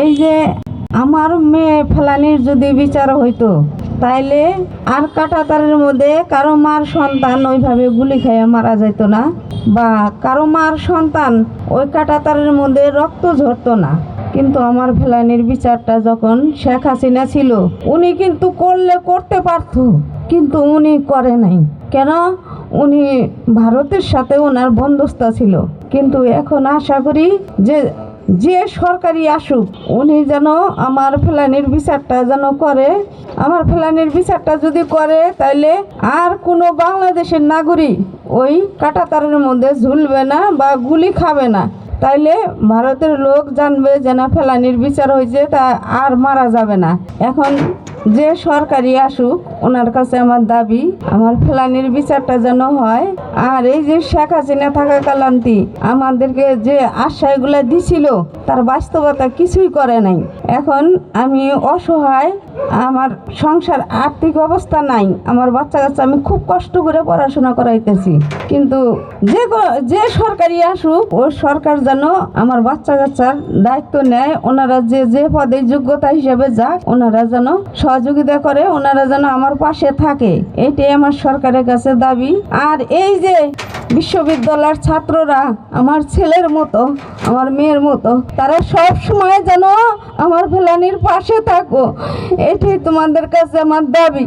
এই যে আমার মেয়ে ফেলানির যদি বিচার হইতো, তাইলে আর কাটাতারের মধ্যে কারও মার সন্তান ওইভাবে গুলি খেয়ে মারা যেত না, বা কারও মার সন্তান ওই কাটাতারের মধ্যে রক্ত ঝরতো না। কিন্তু আমার ফেলানির বিচারটা যখন শেখ হাসিনা ছিল, উনি কিন্তু করলে করতে পারতো, কিন্তু উনি করে নাই। কেন? উনি ভারতের সাথে ওনার বন্ধুস্তা ছিল। কিন্তু এখন আশা করি যে যে সরকারি আসুক, উনি যেন আমার ফেলানির বিচারটা যেন করে। আমার ফেলানির বিচারটা যদি করে, তাইলে আর কোনো বাংলাদেশের নাগরিক ওই কাটাতারের মধ্যে ঝুলবে না বা গুলি খাবে না। তাইলে ভারতের লোক জানবে যে না, ফেলানির বিচার হয়েছে, তা আর মারা যাবে না। এখন যে সরকারি আসুক, ওনার কাছে আমার দাবি, আমার ফেলানির বিচারটা যেন হয়। আর এই যে শেখ হাসিনা থাকা কালান্তি আমাদেরকে যে আশ্বাসগুলো দিছিল, তার বাস্তবতা কিছুই করে নাই। এখন আমি অসহায়, আমার সংসার আর্থিক অবস্থা নাই, আমার বাচ্চা কাচ্চা আমি খুব কষ্ট করে পড়াশোনা করাইতেছি। কিন্তু যে যে সরকারি আসুক, ও সরকার যেন আমার বাচ্চা কাচ্চার দায়িত্ব নেয়, ওনারা যে যে পদে যোগ্যতা হিসেবে যাক, ওনারা যেন সহযোগিতা করে, ওনারা যেন আমার পাশে থাকে। এটাই আমার সরকারের কাছে দাবি। আর এই যে বিশ্ববিদ্যালয়ের ছাত্ররা আমার ছেলের মতো, আমার মেয়ের মতো, তারা সব সময় যেন আমার ফেলানির পাশে থাকো। এটাই তোমাদের কাছে আমার দাবি।